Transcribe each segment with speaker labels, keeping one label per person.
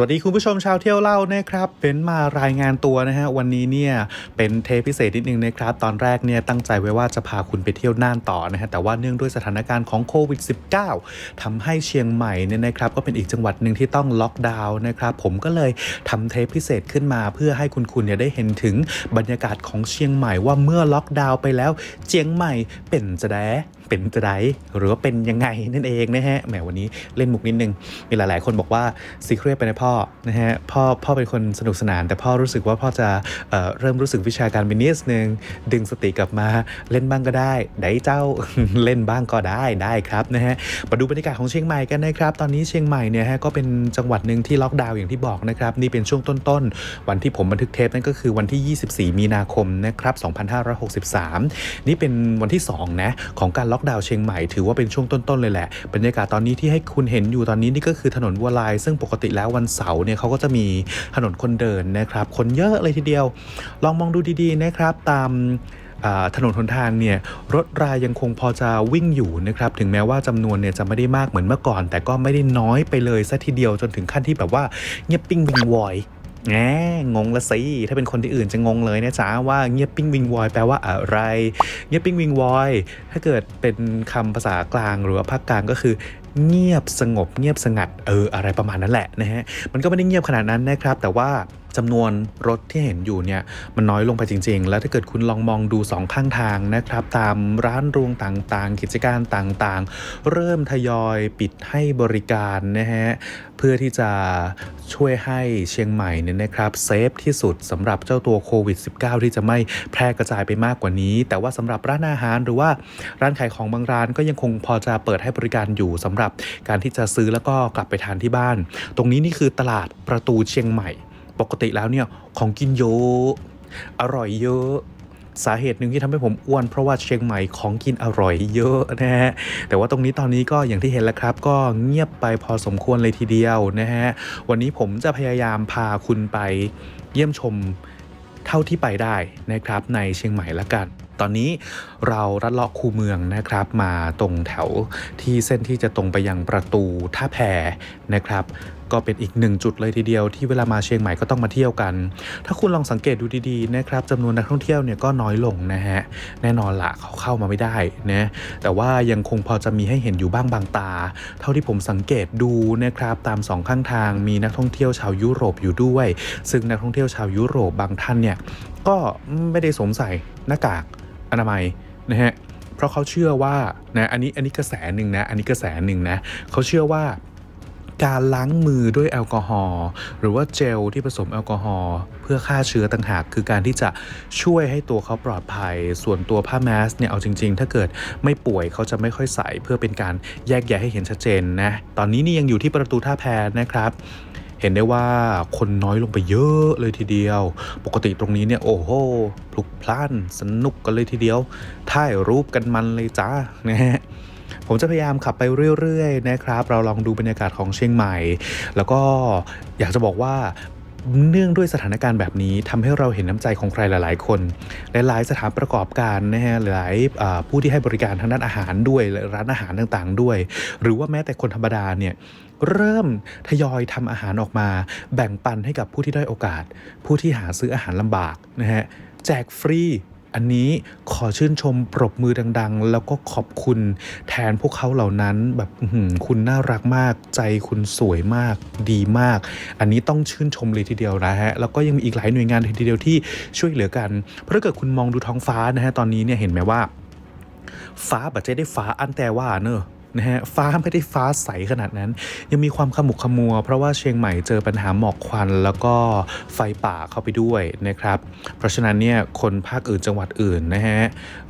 Speaker 1: สวัสดีคุณผู้ชมชาวเที่ยวเล่านะครับเป็นมารายงานตัวนะฮะวันนี้เนี่ยเป็นเทปพิเศษนิดนึงนะครับตอนแรกเนี่ยตั้งใจไว้ว่าจะพาคุณไปเที่ยวน่านต่อนะฮะแต่ว่าเนื่องด้วยสถานการณ์ของโควิด -19 ทำให้เชียงใหม่เนี่ยนะครับก็เป็นอีกจังหวัดหนึ่งที่ต้องล็อกดาวน์นะครับผมก็เลยทำเทปพิเศษขึ้นมา เพื่อให้คุณคุณเนี่ยได้เห็นถึงบรรยากาศของเชียงใหม่ว่าเมื่อล็อกดาวน์ไปแล้วเชียงใหม่เป็นจะแด เป็นจะไดหรือว่าเป็นยังไงนั่นเองนะฮะแหมวันนี้เล่นมุกนิดนึง มีหลาย ๆ คนบอกว่าซีเครียสไปนะพ่อนะฮะพ่อพ่อเป็นคนสนุกสนาน แต่พ่อรู้สึกว่าพ่อจะเอเริ่มรู้สึกวิชาการไปนิดนึงดึงสติกลับมาเล่นบ้างก็ได้ได้เจ้าเล่นบ้างก็ได้ได้ครับนะฮะมาดูบรรยากาศของเชียงใหม่กันนะครับ ตอนนี้เชียงใหม่เนี่ยฮะก็เป็นจังหวัดหนึ่งที่ล็อกดาวน์อย่างที่บอกนะครับนี่เป็นช่วงต้น ๆ วันที่ผมบันทึกเทปนั่นก็คือวันที่ 24 มีนาคมนะครับ 2563 นี่เป็นวันที่2นะของการล็อกดาวน์เชียงใหม่ถือว่าเป็นช่วงต้นๆเลยแหละบรรยากาศตอนนี้ที่ให้คุณเห็นอยู่ตอนนี้นี่ก็คือถนนวัวลาย ซึ่งปกติแล้ววันเสาร์เนี่ยเขาก็จะมีถนนคนเดินนะครับ คนเยอะเลยทีเดียว ลองมองดูดีๆนะครับตามถนนหนทางเนี่ยรถรายยังคงพอจะวิ่งอยู่นะครับถึงแม้ว่าจำนวนเนี่ยจะไม่ได้มากเหมือนเมื่อก่อน แต่ก็ไม่ได้น้อยไปเลยซะทีเดียวจนถึงขั้นที่แบบว่าเงียบปิ้งวิงวอย แงงงละสิ ถ้าเป็นคนที่อื่นจะงงเลยนะจ๊ะว่าเงียบปิ้งวิงวอยแปลว่าอะไร เงียบปิ้งวิงวอย ถ้าเกิดเป็นคำภาษากลางหรือว่าภาคกลางก็คือ เงียบสงบ เงียบสงัด เออ อะไรประมาณนั้นแหละนะฮะ มันก็ไม่ได้เงียบขนาดนั้นนะครับ แต่ว่าจำนวนรถที่เห็นอยู่เนี่ยมันน้อยลงไปจริง ๆ แล้วถ้าเกิดคุณลองมองดูสองข้างทางนะครับ ตามร้านรวงต่างๆ กิจการต่างๆ เริ่มทยอยปิดให้บริการนะฮะเพื่อที่จะช่วยให้เชียงใหม่เนี่ยนะครับเซฟที่สุดสำหรับเจ้าตัวโควิด -19 ที่จะไม่แพร่กระจายไปมากกว่านี้ แต่ว่าสำหรับร้านอาหารหรือว่าร้านขายของบางร้านก็ยังคงพอจะเปิดให้บริการอยู่สำหรับการที่จะซื้อแล้วก็กลับไปทานที่บ้าน ตรงนี้นี่คือตลาดประตูเชียงใหม่ ปกติแล้วเนี่ยของกินเยอะอร่อยเยอะสาเหตุหนึ่งที่ทำให้ผมอ้วนเพราะว่าเชียงใหม่ของกินอร่อยเยอะนะฮะ แต่ว่าตรงนี้ตอนนี้ก็อย่างที่เห็นแล้วครับ ก็เงียบไปพอสมควรเลยทีเดียวนะฮะ วันนี้ผมจะพยายามพาคุณไปเยี่ยมชมเท่าที่ไปได้นะครับในเชียงใหม่ละกัน ตอนนี้เรารัดเลาะคูเมืองนะครับ มาตรงแถวที่เส้นที่จะตรงไปยังประตูท่าแพนะครับ ก็เป็นอีกหนึ่งจุดเลยทีเดียวที่เวลามาเชียงใหม่ก็ต้องมาเที่ยวกัน ถ้าคุณลองสังเกตดูดีๆนะครับจำนวนนักท่องเที่ยวเนี่ยก็น้อยลงนะฮะแน่นอนละเขาเข้ามาไม่ได้นะแต่ว่ายังคงพอจะมีให้เห็นอยู่บ้างบางตา เท่าที่ผมสังเกตดูนะครับตามสองข้างทางมีนักท่องเที่ยวชาวยุโรปอยู่ด้วย ซึ่งนักท่องเที่ยวชาวยุโรปบางท่านเนี่ยก็ไม่ได้สวมใส่หน้ากาก อนามัยนะฮะเพราะเขาเชื่อว่านะอันนี้อันนี้กระแสหนึ่งนะอันนี้กระแสหนึ่งนะเขาเชื่อว่าการล้างมือด้วยแอลกอฮอล์หรือว่าเจลที่ผสมแอลกอฮอล์เพื่อฆ่าเชื้อต่างหาก คือการที่จะช่วยให้ตัวเขาปลอดภัย ส่วนตัวผ้าแมสเนี่ยเอาจริง ๆ ถ้าเกิดไม่ป่วยเขาจะไม่ค่อยใส่เพื่อเป็นการแยกแยะให้เห็นชัดเจนนะ ตอนนี้นี่ยังอยู่ที่ประตูท่าแพนะครับ เห็นได้ว่าคนน้อยลงไปเยอะเลยทีเดียว ปกติตรงนี้เนี่ย โอ้โหพลุกพล่านสนุกกันเลยทีเดียวถ่ายรูปกันมันเลยจ้านะฮะผมจะพยายามขับไปเรื่อยๆนะครับ เราลองดูบรรยากาศของเชียงใหม่ แล้วก็อยากจะบอกว่า เนื่องด้วยสถานการณ์แบบนี้ทำให้เราเห็นน้ำใจของใครหลาย ๆ คน หลาย ๆ สถานประกอบการนะฮะหลายผู้ที่ให้บริการทางด้านอาหารด้วยร้านอาหารต่างๆ ด้วย หรือว่าแม้แต่คนธรรมดาเนี่ยเริ่มทยอยทำอาหารออกมา แบ่งปันให้กับผู้ที่ได้โอกาส ผู้ที่หาซื้ออาหารลำบากนะฮะแจกฟรี อันนี้ขอชื่นชมปรบมือดัง ๆ แล้วก็ขอบคุณแทนพวกเขาเหล่านั้นแบบคุณน่ารักมาก ใจคุณสวยมากดีมาก อันนี้ต้องชื่นชมเลยทีเดียวนะฮะ แล้วก็ยังมีอีกหลายหน่วยงานทีเดียวที่ช่วยเหลือกัน เพราะถ้าเกิดคุณมองดูท้องฟ้านะฮะ ตอนนี้เนี่ยเห็นไหมว่า ฟ้าบัจเจได้ฟ้าอันแต่ว่าเนอะ นะฮะฟ้าไม่ได้ฟ้าใสขนาดนั้น ยังมีความขมุกขมัว เพราะว่าเชียงใหม่เจอปัญหาหมอกควัน แล้วก็ไฟป่าเข้าไปด้วยนะครับ เพราะฉะนั้นเนี่ยคนภาคอื่นจังหวัดอื่นนะฮะ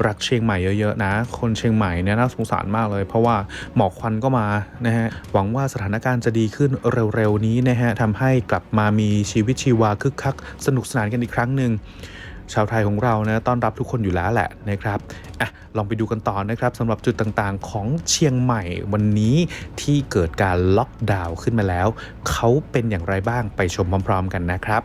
Speaker 1: รักเชียงใหม่เยอะๆนะ คนเชียงใหม่เนี่ยน่าสงสารมากเลย เพราะว่าหมอกควันก็มานะฮะหวังว่าสถานการณ์จะดีขึ้นเร็วๆนี้นะฮะทำให้กลับมามีชีวิตชีวาคึกคักสนุกสนานกันอีกครั้งหนึ่ง ชาวไทยของเรานะต้อนรับทุกคนอยู่แล้วแหละนะครับอะลองไปดูกันต่อนะครับสำหรับจุดต่างๆของเชียงใหม่วันนี้ที่เกิดการล็อกดาวน์ขึ้นมาแล้ว เขาเป็นอย่างไรบ้างไปชมพร้อมๆกันนะครับ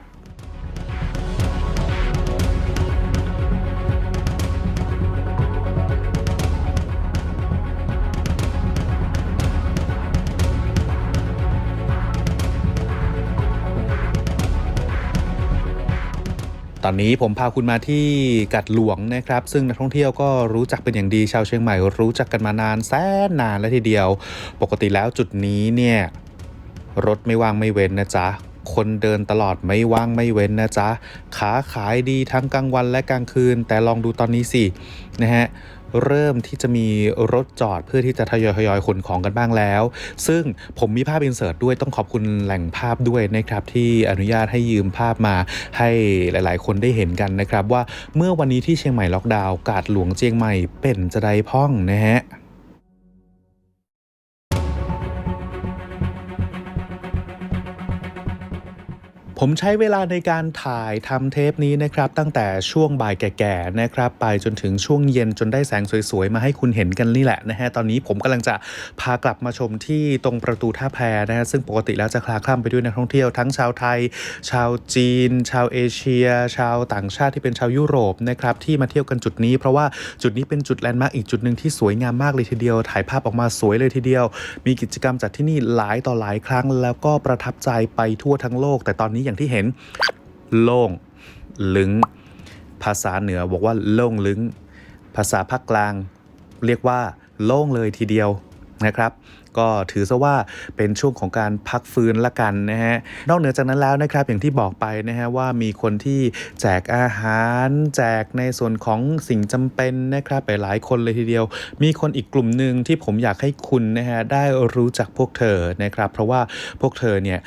Speaker 1: ตอนนี้ผมพาคุณมาที่กัดหลวงนะครับ ซึ่งนักท่องเที่ยวก็รู้จักเป็นอย่างดีชาวเชียงใหม่รู้จักกันมานานแสนนานแล้วทีเดียว ปกติแล้วจุดนี้เนี่ยรถไม่ว่างไม่เว้นนะจ๊ะคนเดินตลอดไม่ว่างไม่เว้นนะจ๊ะขาขายดีทั้งกลางวันและกลางคืน แต่ลองดูตอนนี้สินะฮะ เริ่มที่จะมีรถจอดเพื่อที่จะทยอยทยอยขนของกันบ้างแล้ว ซึ่งผมมีภาพอินเสิร์ตด้วยต้องขอบคุณแหล่งภาพด้วยนะครับที่อนุญาตให้ยืมภาพมาให้หลาย ๆ คนได้เห็นกันนะครับ ว่าเมื่อวันนี้ที่เชียงใหม่ล็อกดาวน์กาดหลวงเชียงใหม่เป็นจะไดพ่องนะฮะ ผมใช้เวลาในการถ่ายทำเทปนี้นะครับ ตั้งแต่ช่วงบ่ายแก่ๆนะครับ ไปจนถึงช่วงเย็นจนได้แสงสวยๆ มาให้คุณเห็นกันนี่แหละนะฮะตอนนี้ผมกำลังจะพากลับมาชมที่ตรงประตูท่าแพนะฮะซึ่งปกติแล้วจะคลาคล่ำไปด้วยนักท่องเที่ยวทั้งชาวไทย ชาวจีน ชาวเอเชีย ชาวต่างชาติที่เป็นชาวยุโรปนะครับที่มาเที่ยวกันจุดนี้ เพราะว่าจุดนี้เป็นจุดแลนด์มาร์กอีกจุดหนึ่งที่สวยงามมากเลยทีเดียว ถ่ายภาพออกมาสวยเลยทีเดียว มีกิจกรรมจัดที่นี่หลายต่อหลายครั้ง แล้วก็ประทับใจไปทั่วทั้งโลก แต่ตอนนี้อย่างที่เห็น โล่งลึง ภาษาเหนือบอกว่าโล่งลึง ภาษาภาคกลาง เรียกว่า โล่งเลยทีเดียวนะครับ ก็ถือซะว่าเป็นช่วงของการพักฟื้นละกันนะฮะ นอกเหนือจากนั้นแล้วนะครับ อย่างที่บอกไปนะฮะว่ามีคนที่แจกอาหาร แจกในส่วนของสิ่งจำเป็นนะครับไปหลายคนเลยทีเดียว มีคนอีกกลุ่มหนึ่งที่ผมอยากให้คุณนะฮะได้รู้จักพวกเธอนะครับ เพราะว่าพวกเธอเนี่ย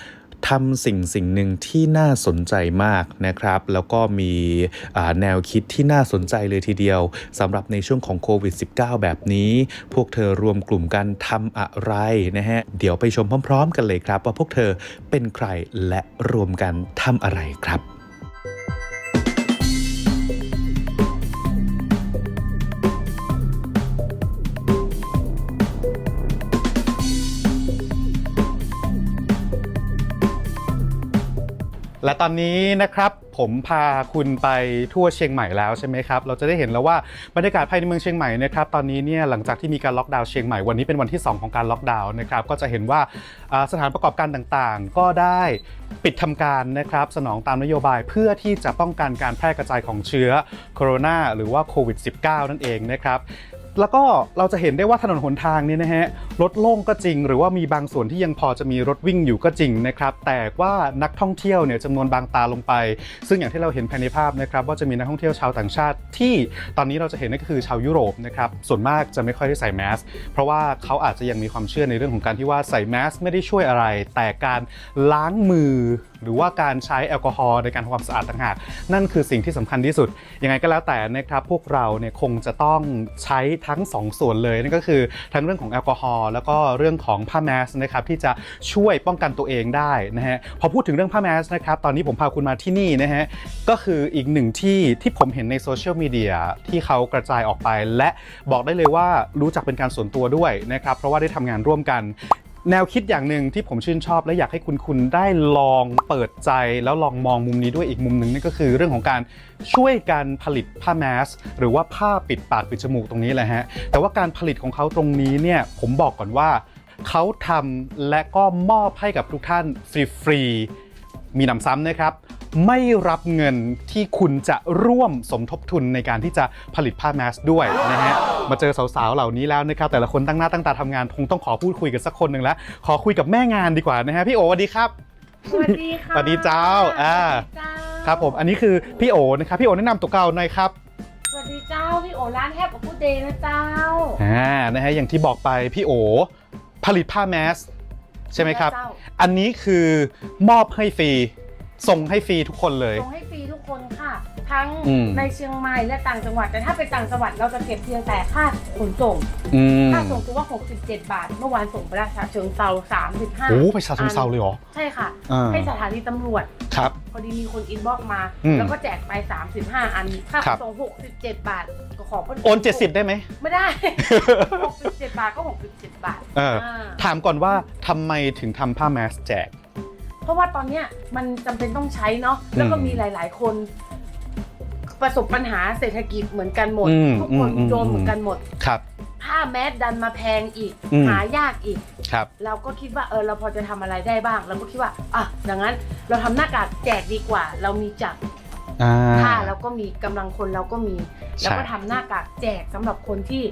Speaker 1: ทำสิ่งสิ่งหนึ่งที่น่าสนใจมากนะครับ แล้วก็มีแนวคิดที่น่าสนใจเลยทีเดียวสำหรับในช่วงของโควิด -19 แบบนี้ พวกเธอรวมกลุ่มกันทำอะไรนะฮะ เดี๋ยวไปชมพร้อม ๆ กันเลยครับ ว่าพวกเธอเป็นใครและรวมกันทำอะไรครับ และตอนนี้นะครับผมพาคุณไปทั่วเชียงใหม่แล้วใช่ไหมครับ เราจะได้เห็นแล้วว่าบรรยากาศภายในเมืองเชียงใหม่นะครับตอนนี้เนี่ยหลังจากที่มีการล็อกดาวน์เชียงใหม่วันนี้เป็นวันที่ 2 ของการล็อกดาวน์นะครับก็จะเห็นว่าสถานประกอบการต่างๆ ก็ได้ปิดทำการนะครับสนองตามนโยบายเพื่อที่จะป้องกันการแพร่กระจายของเชื้อโคโรนาหรือว่าโควิด -19 นั่นเองนะครับ แล้วก็เราจะเห็นได้ว่าถนนหนทางเนี่ยนะฮะรถโล่งก็จริง หรือว่ามีบางส่วนที่ยังพอจะมีรถวิ่งอยู่ก็จริงนะครับแต่ว่านักท่องเที่ยวเนี่ยจำนวนบางตาลงไป ซึ่งอย่างที่เราเห็นภายในภาพนะครับว่าจะมีนักท่องเที่ยวชาวต่างชาติ ที่ตอนนี้เราจะเห็นนั่นก็คือชาวยุโรปนะครับส่วนมากจะไม่ค่อยได้ใส่แมสเพราะว่าเขาอาจจะยังมีความเชื่อในเรื่องของการที่ว่าใส่แมสไม่ได้ช่วยอะไร แต่การล้างมือ หรือว่าการใช้แอลกอฮอล์ในการทำความสะอาดต่างหากนั่นคือสิ่งที่สำคัญที่สุดยังไงก็แล้วแต่นะครับพวกเราเนี่ยคงจะต้องใช้ทั้งสองส่วนเลยนั่นก็คือทั้งเรื่องของแอลกอฮอล์แล้วก็เรื่องของผ้าแมสนะครับที่จะช่วยป้องกันตัวเองได้นะฮะพอพูดถึงเรื่องผ้าแมสนะครับตอนนี้ผมพาคุณมาที่นี่นะฮะก็คืออีกหนึ่งที่ที่ผมเห็นในโซเชียลมีเดียที่เขากระจายออกไป และบอกได้เลยว่ารู้จักเป็นการส่วนตัวด้วยนะครับเพราะว่าได้ทำงานร่วมกัน แนวคิดอย่างหนึ่งที่ผมชื่นชอบและอยากให้คุณคุณได้ลองเปิดใจแล้วลองมองมุมนี้ด้วยอีกมุมหนึ่งนั่นก็คือเรื่องของการช่วยการผลิตผ้าแมสหรือว่าผ้าปิดปากปิดจมูกตรงนี้แหละฮะแต่ว่าการผลิตของเขาตรงนี้เนี่ยผมบอกก่อนว่าเขาทำและก็มอบให้กับทุกท่านฟรีๆมีหนำซ้ำนะครับ ไม่รับเงินที่คุณจะร่วมสมทบทุนในการที่จะผลิตผ้าแมสด้วยนะฮะมาเจอสาวๆเหล่านี้แล้วนะครับแต่ละคนตั้งหน้าตั้งตาทำงานคงต้องขอพูดคุยกันสักคนหนึ่งแล้วขอคุยกับแม่งานดีกว่านะฮะพี่โอสวัสดีครับ
Speaker 2: สวัสดีค่ะ
Speaker 1: สวัสดีเจ้าอ่า
Speaker 2: สวัสดีเจ้า
Speaker 1: ครับผมอันนี้คือพี่โอนะครับพี่โอแนะนำตัวเก่าหน่อยครับ
Speaker 2: สวัสดีเจ้า พี่โอร้านแฮปกับพูดเดย์นะเจ้า
Speaker 1: อ่านะฮะอย่างที่บอกไปพี่โอ ผลิตผ้าแมส ใช่ไหมครับ
Speaker 2: เจ้า
Speaker 1: อันนี้คือมอบให้ฟรี ส่งให้ฟรีทุกคนเลย
Speaker 2: ส่งให้ฟรีทุกคนค่ะ ทั้ง
Speaker 1: อืม
Speaker 2: ในเชียงใหม่และต่างจังหวัดแต่ถ้าไปต่างจังหวัดเราจะเก็บเพียงแต่ค่าขนส่ง
Speaker 1: อืม
Speaker 2: ค่าส่งคือว่า 67 บาท เมื่อวานส่งไปแล้วฉะเชิงเซา35
Speaker 1: โอ้ไปชาเชิงเซาเลยเหรอ
Speaker 2: ใช่ค่ะ
Speaker 1: อ่า
Speaker 2: ให้สถานีตำรวจ
Speaker 1: ครับ
Speaker 2: พอดีมีคนอินบ็อกซ์มา
Speaker 1: อืม
Speaker 2: แล้วก็แจกไป 35 อัน ค่า
Speaker 1: ค
Speaker 2: ข
Speaker 1: รั
Speaker 2: น
Speaker 1: บ
Speaker 2: ส่ง 67 บาท ก็ขอเพิ่ม
Speaker 1: โอน 70 ได้ไหม
Speaker 2: ไม่ได้ 67 บาทก็ 67 บาท
Speaker 1: เออ
Speaker 2: อ่า
Speaker 1: ถามก่อนว่าทำไมถึงทำผ้าแมสแจก
Speaker 2: เพราะว่าตอนเนี้ยมันจำเป็นต้องใช้เนาะแล้วก็
Speaker 1: อืม
Speaker 2: มีหลาย ๆ คน ประสบปัญหาเศรษฐกิจเหมือนกันหมด
Speaker 1: อืม
Speaker 2: ทุกคน
Speaker 1: อืม
Speaker 2: โดนเหมือนกันหมด
Speaker 1: ครับ
Speaker 2: ผ้าแมสดันมาแพงอีก
Speaker 1: อืม
Speaker 2: หายากอีก
Speaker 1: ครับ
Speaker 2: เราก็คิดว่าเออเราพอจะทำอะไรได้บ้าง เราก็คิดว่าอะดังนั้นเราทำหน้ากากแจกดีกว่า เรามีจับ
Speaker 3: อ่า
Speaker 2: ผ้าเราก็มีกำลังคนเราก็มี
Speaker 3: ใช่
Speaker 2: แล้วก็ทำหน้ากากแจกสำหรับคนที่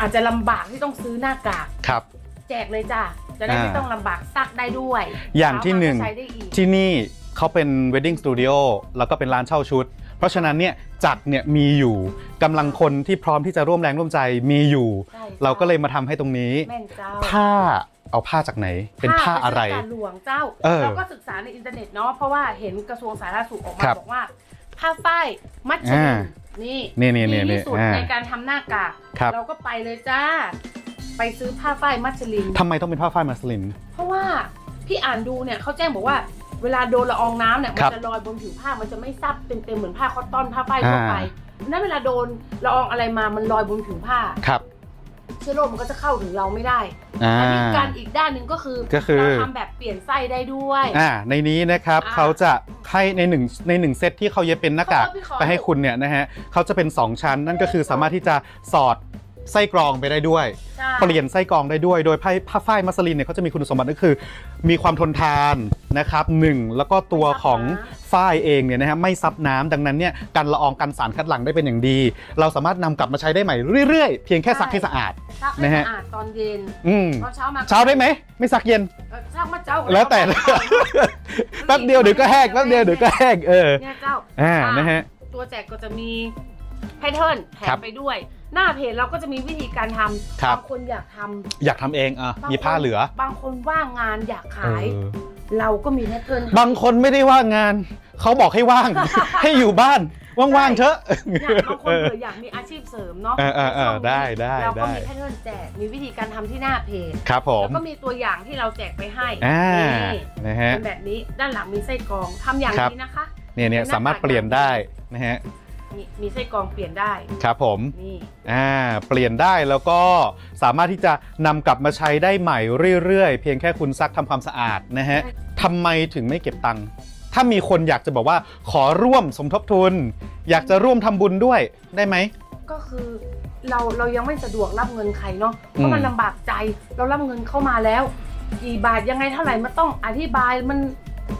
Speaker 2: อาจจะลำบากที่ต้องซื้อหน้ากาก
Speaker 3: ครับ
Speaker 2: แจกเลยจ้ะจะได้ไม่
Speaker 3: อ่า
Speaker 2: ต้องลำบากซักได้ด้วย
Speaker 3: อย่างที่หนึ่ง
Speaker 2: เช้ามาก็ใช้ได้อีก
Speaker 3: ที่นี่เขาเป็น wedding studio แล้วก็เป็นร้านเช่าชุด เพราะฉะนั้นเนี่ยจักรเนี่ยมีอยู่กำลังคนที่พร้อมที่จะร่วมแรงร่วมใจมีอยู่
Speaker 2: ใช่
Speaker 3: เราก็เลยมาทำให้ตรงนี้
Speaker 2: แม่นเจ้า
Speaker 3: ผ้าเอาผ้าจากไหน เป็นผ้าอะไร
Speaker 2: ผ้าจากหลวงเจ้า
Speaker 3: เออ
Speaker 2: เราก็ศึกษาในอินเทอร์เน็ตเนาะเพราะว่าเห็นกระทรวงสาธารณสุขออกมา
Speaker 3: ครับ
Speaker 2: บอกว่า ผ้าฝ้ายมัชลิ
Speaker 3: อ่าน
Speaker 2: นี่
Speaker 3: นี่นี่นี่
Speaker 2: ดีที่สุด
Speaker 3: อ่า
Speaker 2: ในการทำหน้ากาก
Speaker 3: ครับ
Speaker 2: เราก็ไปเลยจ้า ไปซื้อผ้าฝ้ายมัชลิน
Speaker 3: ทำไมต้องเป็นผ้าฝ้ายมัสลิน
Speaker 2: เพราะว่าพี่อ่านดูเนี่ยเขาแจ้งบอกว่าเวลาโดนละอองน้ำเนี่ยมั
Speaker 3: ครับ
Speaker 2: จะลอยบนผิวผ้ามันจะไม่ซับเต็มๆเหมือนผ้าคอตตอนผ้าฝ้ายทั่วไปนั้นเวลาโดนละอองอะไรมามันลอยบนผิวผ้า
Speaker 3: ครับ
Speaker 2: เชื้อโรคมันก็จะเข้าถึงเราไม่ได้
Speaker 3: อ่า
Speaker 2: อันนี้การอีกด้านหนึ่งก็คือ
Speaker 3: ก็คือ
Speaker 2: เราทำแบบเปลี่ยนไส้ได้ด้วย
Speaker 3: อ่าในนี้นะครับ
Speaker 2: อ่า
Speaker 3: เขาจะให้ในหนึ่งในหนึ่งเซตที่เขาเย็บเป็นหน้ากาก
Speaker 2: ขอโทษพี่ขอ
Speaker 3: ไปให้คุณเนี่ยนะฮะเขาจะเป็น 2 ชั้น นั่นก็คือสามารถที่จะสอด ไส้กรองไปได้ด้วย
Speaker 2: ใช่
Speaker 3: เปลี่ยนไส้กรองได้ด้วย โดยผ้าผ้าฝ้ายมัสลินเนี่ยเขาจะมีคุณสมบัติก็คือ มีความทนทานนะครับหนึ่งแล้วก็ตัวของฝ้ายเองเนี่ยนะฮะไม่ซับน้ำดังนั้นเนี่ยกันละอองกันสารคัดหลั่งได้เป็นอย่างดี เราสามารถนำกลับมาใช้ได้ใหม่เรื่อยๆ เพียงแค่ซักให้สะอาด
Speaker 2: ซักให้
Speaker 3: นะฮะ
Speaker 2: สะอาดตอนเย็น
Speaker 3: อืม
Speaker 2: ตอนเช้ามา
Speaker 3: เช้าได้ไหมไม่ซักเย็น
Speaker 2: เออซักมาเจ้า
Speaker 3: แล้วแต่ แป๊บเดียวเดี๋ยวก็แห้งแป๊บเดียวเดี๋ยวก็แห้งเออ
Speaker 2: เนี่ยเจ้า
Speaker 3: อ่านะฮะ
Speaker 2: ตัวแจกก็จะมีแพทเทิร์นแถ
Speaker 3: ครั
Speaker 2: ม
Speaker 3: บ
Speaker 2: ไปด้วย หน้าเพจเราก็จะมีวิธีการทำ
Speaker 3: ครับ
Speaker 2: บางคนอยากทำ
Speaker 3: อยากทำเองอะ
Speaker 2: บง
Speaker 3: มีผ้าเหลือ
Speaker 2: บางคนว่างงานอยากขาย
Speaker 3: เออ
Speaker 2: เราก็มีแพทเทิร์น
Speaker 3: บางคนไม่ได้ว่างงาน เขาบอกให้ว่าง ให้อยู่บ้าน ว่างๆเถอะ
Speaker 2: เนี่ยบางคนเผื่ออยากมีอาชีพเสริมเนาะ
Speaker 3: เออเออเออ
Speaker 2: ในช่วงนี้
Speaker 3: ได้ได้
Speaker 2: เราก็
Speaker 3: ได้
Speaker 2: มีแพทเทิร์นแจก มีวิธีการทำที่หน้าเพจ
Speaker 3: ครับผม
Speaker 2: แล้วก็มีตัวอย่างที่เราแจกไปให้
Speaker 3: อ่า
Speaker 2: นี่
Speaker 3: นะฮะ
Speaker 2: เป็นแบบนี้ด้านหลังมีไส้กรองทำอย่าง
Speaker 3: ครับ
Speaker 2: นี้นะคะ
Speaker 3: เนี่ยเนี่ย
Speaker 2: เป็นหน้า
Speaker 3: สามารถเปลี่ยนได้นะฮะ
Speaker 2: มีมีไส้กรองเปลี่ยนได้
Speaker 3: ครับผม
Speaker 2: นี่
Speaker 3: อ่าเปลี่ยนได้แล้วก็สามารถที่จะนำกลับมาใช้ได้ใหม่เรื่อยๆ เพียงแค่คุณซักทำความสะอาดนะฮะทำไมถึงไม่เก็บตังค์ถ้ามีคนอยากจะบอกว่าขอร่วมสมทบทุน อยากจะร่วมทำบุญด้วยได้ไหม
Speaker 2: ก็คือเราเรายังไม่สะดวกรับเงินใครเนาะเพ
Speaker 3: อื
Speaker 2: ราะ
Speaker 3: ม
Speaker 2: มันลำบากใจเรารับเงินเข้ามาแล้ว กี่บาทยังไงเท่าไหร่มันต้องอธิบายมัน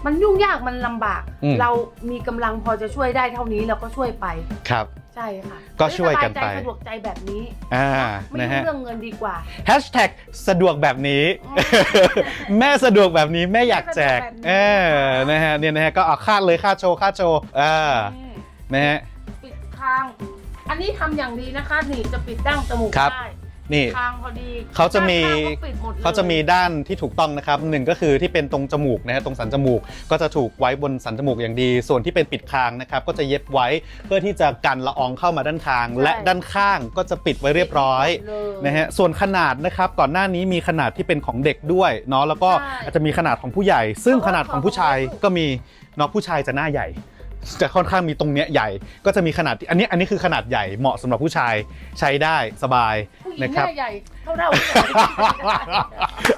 Speaker 2: มันยุ่งยากมันลำบาก
Speaker 3: อืม
Speaker 2: เรามีกำลังพอจะช่วยได้เท่านี้เราก็ช่วยไป
Speaker 3: ครับ
Speaker 2: ใช่ค่ะ
Speaker 3: ก็ช่วยกันไป
Speaker 2: สบายใจสะดวกใจแบบนี้
Speaker 3: อ่า
Speaker 2: ไม่
Speaker 3: นะ
Speaker 2: ยุ่
Speaker 3: ฮะ
Speaker 2: งเรื่องเงินดีกว่า
Speaker 3: แฮชแท็กสะดวกแบบนี้ แม่สะดวกแบบนี้แม่อยากแจก
Speaker 2: แม่สะดวกแบบนี้
Speaker 3: เออนะฮะเนี่ยนะฮะก็เอาคาดเลยค่าโชว์ค่าโชว์อ่า
Speaker 2: นี่
Speaker 3: นะฮะ
Speaker 2: ปิดคาง อันนี้ทำอย่างดีนะคะ นี่จะปิดดั้งจมูก
Speaker 3: ครับ
Speaker 2: ได้
Speaker 3: นี่
Speaker 2: คางพอดี
Speaker 3: เขาจะมี
Speaker 2: ด้นข้างก็ปิดหมดลย
Speaker 3: เขาจะมีด้านที่ถูกต้องนะครับหนึ่งก็คือที่เป็นตรงจมูกนะฮะตรงสันจมูก ก็จะถูกไว้บนสันจมูกอย่างดี ส่วนที่เป็นปิดคางนะครับก็จะเย็บไว้เพื่อที่จะกันละอองเข้ามาด้านคาง และด้านข้างก็จะปิดไว้เรียบร้อย
Speaker 2: เลย
Speaker 3: นะฮะส่วนขนาดนะครับก่อนหน้านี้มีขนาดที่เป็นของเด็กด้วยเนาะแล้วก็
Speaker 2: ใช่
Speaker 3: อาจจะมีขนาดของผู้ใหญ่ ซึ่ง
Speaker 2: เพราะว่า
Speaker 3: ขนาดของผู้ชาย
Speaker 2: ของ
Speaker 3: ก็มีเนาะผู้ชายจะหน้าใหญ่ จะค่อนข้างมีตรงเนี้ยใหญ่ ก็จะมีขนาดที่อันนี้อันนี้คือขนาดใหญ่เหมาะสำหรับผู้ชายใช้ได้สบาย
Speaker 2: ผู้หญิง
Speaker 3: นะ
Speaker 2: ห
Speaker 3: ครับ
Speaker 2: น้าใหญ่เท่าเรา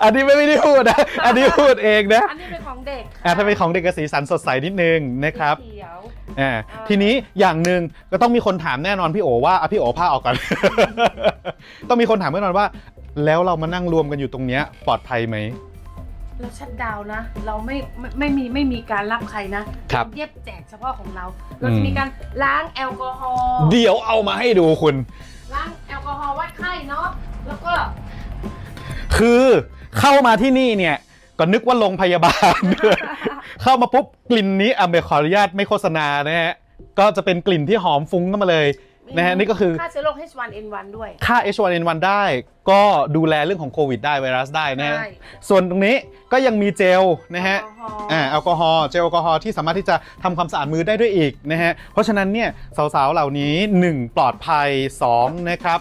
Speaker 3: อันนี้ไม่ได้พูดนะ อันนี้พูดเองนะ
Speaker 2: อันนี้เป็นของเด็ก
Speaker 3: อะถ้าเป็นของเด็กก็สีสันสดใสนิดนึงนะครับ
Speaker 2: สีเขียว
Speaker 3: อ่า
Speaker 2: อ่า
Speaker 3: ทีนี้อย่างหนึ่งก็ต้องมีคนถามแน่นอนพี่โอว่าอะพี่โอผ้าออกก่อน ต้องมีคนถามแน่นอนว่า แล้วเรามานั่งรวมกันอยู่ตรงเนี้ยปลอดภัยไหม
Speaker 2: เราชัดดาวน์นะ เราไม่ไม่ไม่มีไม่มีการรับใครนะครับ เย็บแจกเฉพาะของเรา เราจะมีการล้างแอลกอฮอล์
Speaker 3: เดี๋ยวเอามาให้ดูคุณ
Speaker 2: ล้างแอลกอฮอล์วัดไข้เนาะแล้วก็
Speaker 3: คือเข้ามาที่นี่เนี่ยก็นึกว่าโรงพยาบาล เข้ามาปุ๊บกลิ่นนี้อะไม่ขออนุญาตไม่โฆษณานะฮะก็จะเป็นกลิ่นที่หอมฟุ้งเข้ามาเลย นะฮะนี่ก็คือ
Speaker 2: ฆ่าเชื้อโรค H1N1 ด้วย
Speaker 3: ค่า H1N1 ได้ก็ดูแลเรื่องของโควิดได้ไวรัสได้นะฮะ
Speaker 2: ใช่
Speaker 3: ส่วนตรงนี้ก็ยังมีเจลนะฮะ
Speaker 2: แอลกอฮอล์
Speaker 3: อ่าแอลกอฮอล์เจลแอลกอฮอล์ที่สามารถที่จะทำความสะอาดมือได้ด้วยอีกนะฮะ เพราะฉะนั้นเนี่ยสาวๆเหล่านี้ 1 ปลอดภัย 2 นะครับ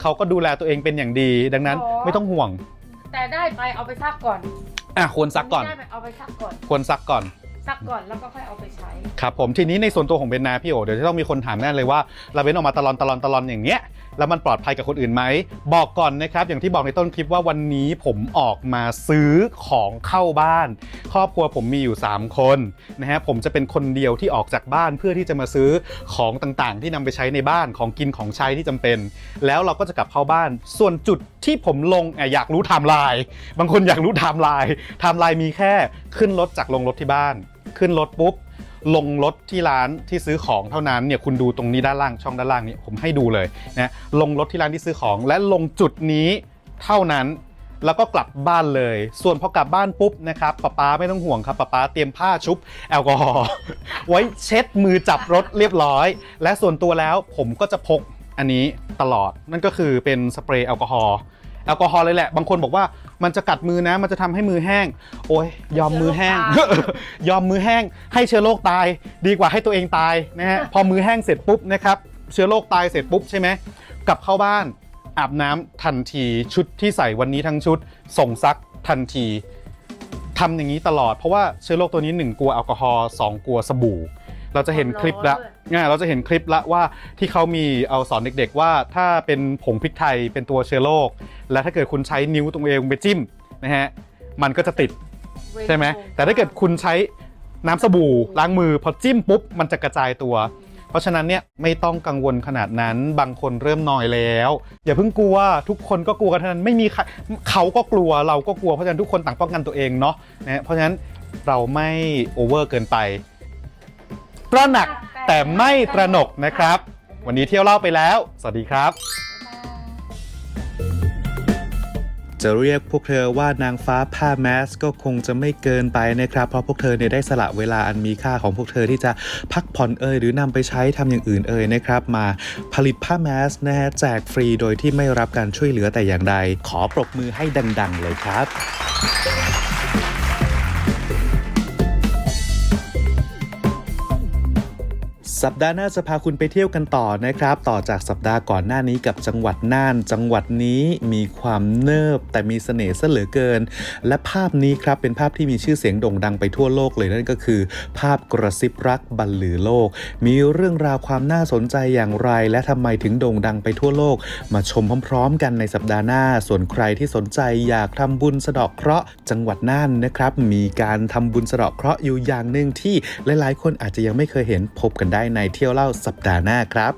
Speaker 3: เขาก็ดูแลตัวเองเป็นอย่างดี ดังนั้นไม่ต้องห่วง
Speaker 2: แต่ได้ไปเอาไปซักก่อน
Speaker 3: อะควรซักก่อน
Speaker 2: ได้ไปเอาไปซักก่อน
Speaker 3: ควรซักก่อน
Speaker 2: ซักก่อนแล้วก็ค่อยเอาไปใช้
Speaker 3: ครับผมทีนี้ในส่วนตัวของเบนนาพี่โอเดี๋ยวจะต้องมีคนถามแน่เลยว่าเราเบนออกมาตลอนตลอนตลอนอย่างเงี้ยแล้วมันปลอดภัยกับคนอื่นไหม บอกก่อนนะครับ อย่างที่บอกในต้นคลิปว่าวันนี้ผมออกมาซื้อของเข้าบ้าน ครอบครัวผมมีอยู่ 3 คนนะฮะผมจะเป็นคนเดียวที่ออกจากบ้านเพื่อที่จะมาซื้อของต่างๆ ที่นำไปใช้ในบ้านของกินของใช้ที่จำเป็น แล้วเราก็จะกลับเข้าบ้าน ส่วนจุดที่ผมลงอะอยากรู้ไทม์ไลน์บางคนอยากรู้ไทม์ไลน์ไทม์ไลน์มีแค่ขึ้นรถจากลงรถที่บ้าน ขึ้นรถปุ๊บลงรถที่ร้านที่ซื้อของเท่านั้นเนี่ยคุณดูตรงนี้ด้านล่างช่องด้านล่างนี่ผมให้ดูเลยนะลงรถที่ร้านที่ซื้อของ และลงจุดนี้เท่านั้น แล้วก็กลับบ้านเลย ส่วนพอกลับบ้านปุ๊บนะครับป๊าป๊าไม่ต้องห่วงครับป๊าป๊าเตรียมผ้าชุบแอลกอฮอล์ไว้เช็ดมือจับรถเรียบร้อย และส่วนตัวแล้วผมก็จะพกอันนี้ตลอดนั่นก็คือเป็นสเปรย์แอลกอฮอล์แอลกอฮอล์เลยแหละ บางคนบอกว่ามันจะกัดมือนะ มันจะทำให้มือแห้ง โอ้ยยอมมือแห้ง ยอมมือแห้ง ให้เชื้อโรคตาย ดีกว่าให้ตัวเองตายนะฮะ พอมือแห้งเสร็จปุ๊บนะครับ เชื้อโรคตายเสร็จปุ๊บใช่ไหมกลับเข้าบ้าน อาบน้ำทันทีชุดที่ใส่วันนี้ทั้งชุด ส่งซักทันทีทำอย่างนี้ตลอดเพราะว่าเชื้อโรคตัวนี้หนึ่งกลัวแอลกอฮอล์สองกลัวสบู่ เราจะเห็นคลิปละง่ายเราจะเห็นคลิปละว่าที่เขามีเอาสอนเด็กๆว่าถ้าเป็นผงพริกไทยเป็นตัวเชื้อโรคและถ้าเกิดคุณใช้นิ้วตรงเองไปจิ้มนะฮะมันก็จะติดใช่ไหมแต่ถ้าเกิดคุณใช้น้ำสบู่ล้างมือพอจิ้มปุ๊บมันจะกระจายตัว เพราะฉะนั้นเนี่ยไม่ต้องกังวลขนาดนั้นบางคนเริ่มนอยแล้ว อย่าเพิ่งกลัวทุกคนก็กลัวกันทั้งนั้นไม่มีใครเขาก็กลัวเราก็กลัวเพราะฉะนั้นทุกคนต่างป้องกันตัวเองเนาะนะฮะเพราะฉะนั้นเราไม่โอเวอร์เกินไป ตระหนักแต่ไม่ตระหนกนะครับ วันนี้เที่ยวเล่าไปแล้ว สวัสดีครับ จะเรียกพวกเธอว่านางฟ้าผ้าแมสก็คงจะไม่เกินไปนะครับ เพราะพวกเธอเนี่ยได้สละเวลาอันมีค่าของพวกเธอที่จะพักผ่อนเอ่ยหรือนำไปใช้ทำอย่างอื่นเอ่ยนะครับมาผลิตผ้าแมสนะฮะแจกฟรีโดยที่ไม่รับการช่วยเหลือแต่อย่างใด ขอปรบมือให้ดัง ๆ เลยครับ สัปดาห์หน้าจะพาคุณไปเที่ยวกันต่อนะครับ ต่อจากสัปดาห์ก่อนหน้านี้กับจังหวัดน่าน จังหวัดนี้มีความเนิบแต่มีเสน่ห์ซะเหลือเกิน และภาพนี้ครับเป็นภาพที่มีชื่อเสียงโด่งดังไปทั่วโลกเลยนั่นก็คือ ภาพกระซิบรักบรรลือโลก มีเรื่องราวความน่าสนใจอย่างไร และทำไมถึงโด่งดังไปทั่วโลก มาชมพร้อมๆ กันในสัปดาห์หน้า ส่วนใครที่สนใจอยากทำบุญสะเดาะเคราะห์จังหวัดน่านนะครับ มีการทำบุญสะเดาะเคราะห์อยู่อย่างหนึ่งที่หลายๆ คนอาจจะยังไม่เคยเห็นพบกันได้ในเที่ยวเล่าสัปดาห์หน้าครับ